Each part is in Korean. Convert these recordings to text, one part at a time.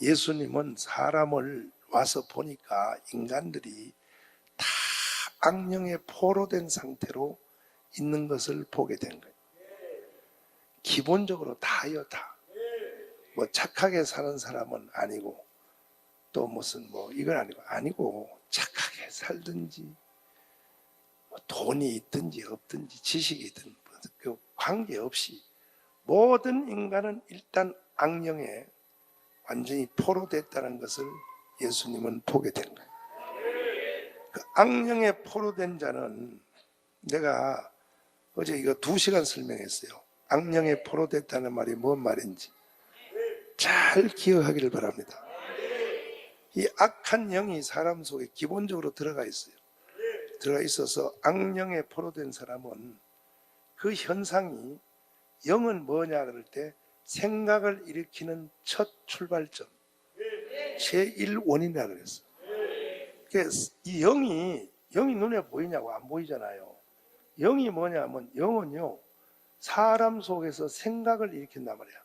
예수님은 사람을 와서 보니까 인간들이 다 악령에 포로된 상태로 있는 것을 보게 된 거예요. 기본적으로 다요, 다. 뭐 착하게 사는 사람은 아니고 또 무슨 뭐 이건 아니고 아니고 착하게 살든지 뭐 돈이 있든지 없든지 지식이 있든 그 관계없이 모든 인간은 일단 악령에 완전히 포로됐다는 것을 예수님은 보게 된 거예요. 그 악령에 포로된 자는 내가 어제 이거 두 시간 설명했어요. 악령에 포로됐다는 말이 뭔 말인지 잘 기억하기를 바랍니다. 이 악한 영이 사람 속에 기본적으로 들어가 있어요. 들어가 있어서 악령에 포로된 사람은 그 현상이 영은 뭐냐 그럴 때 생각을 일으키는 첫 출발점 제1원이라 그랬어. 그래서 이 영이 영이 눈에 보이냐고 안 보이잖아요. 영이 뭐냐면 영은요 사람 속에서 생각을 일으킨단 말이야.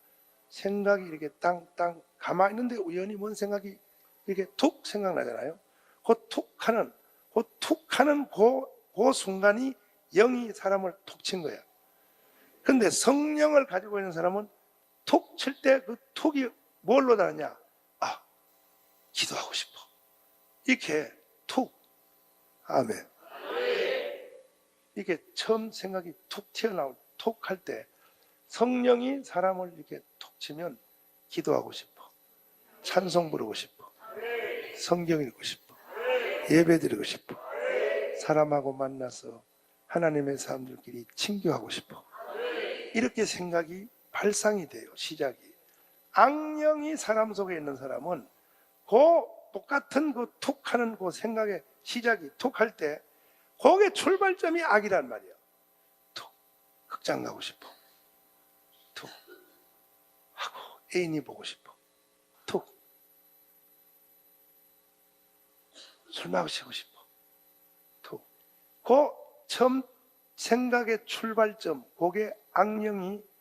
생각이 이렇게 땅땅 가만히 있는데 우연히 뭔 생각이 이렇게 툭 생각나잖아요. 그 툭하는 그 툭하는 그, 그 순간이 영이 사람을 툭 친 거야. 근데 성령을 가지고 있는 사람은 툭칠때그 툭이 뭘로 다르냐? 아, 기도하고 싶어. 이렇게 툭. 아멘. 이게 처음 생각이 툭 튀어나올 툭할때 성령이 사람을 이렇게 툭 치면 기도하고 싶어. 찬송 부르고 싶어. 성경 읽고 싶어. 예배 드리고 싶어. 사람하고 만나서 하나님의 사람들끼리 친교하고 싶어. 이렇게 생각이 발상이 돼요. 시작이. 악령이 사람 속에 있는 사람은 그 똑같은 그 툭 하는 그 생각의 시작이 툭 할 때 거기에 출발점이 악이란 말이야. 툭. 극장 가고 싶어. 툭. 하고 애인이 보고 싶어. 툭. 술 마시고 싶어. 툭. 그 처음 생각의 출발점, 그게 악령이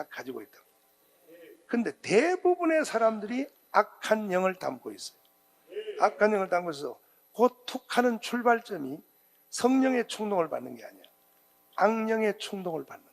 딱 가지고 있다. 근데 대부분의 사람들이 악한 영을 담고 있어요. 악한 영을 담고 있어서 그 툭하는 출발점이 성령의 충동을 받는 게 아니야. 악령의 충동을 받는